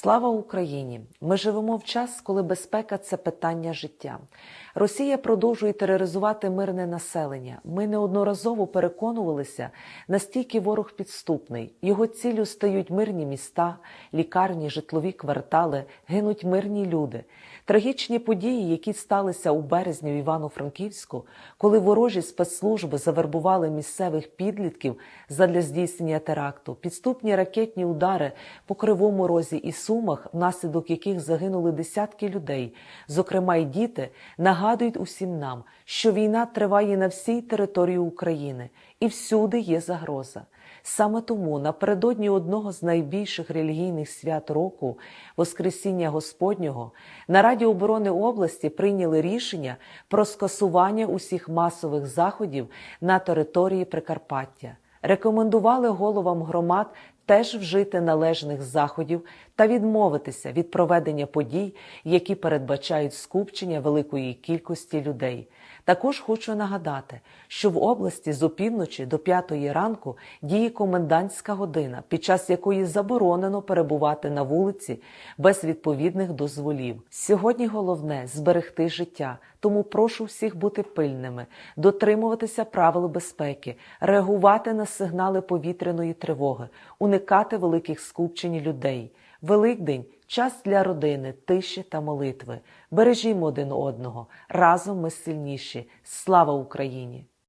Слава Україні! Ми живемо в час, коли безпека це питання життя. Росія продовжує тероризувати мирне населення. Ми неодноразово переконувалися, настільки ворог підступний. Його ціллю стають мирні міста, лікарні, житлові квартали, гинуть мирні люди. Трагічні події, які сталися у березні в Івано-Франківську, коли ворожі спецслужби завербували місцевих підлітків задля здійснення теракту, підступні ракетні удари по кривому розі і Сумах, внаслідок яких загинули десятки людей, зокрема й діти, нагадують усім нам, що війна триває на всій території України і всюди є загроза. Саме тому напередодні одного з найбільших релігійних свят року, Воскресіння Господнього, на Раді оборони області прийняли рішення про скасування усіх масових заходів на території Прикарпаття. Рекомендували головам громад теж вжити належних заходів та відмовитися від проведення подій, які передбачають скупчення великої кількості людей. Також хочу нагадати, що в області з опівночі до п'ятої ранку діє комендантська година, під час якої заборонено перебувати на вулиці без відповідних дозволів. Сьогодні головне зберегти життя, тому прошу всіх бути пильними, дотримуватися правил безпеки, реагувати на сигнали повітряної тривоги, уникати великих скупчень людей. Великдень час для родини, тиші та молитви. Бережімо один одного. Разом ми сильніші. Слава Україні!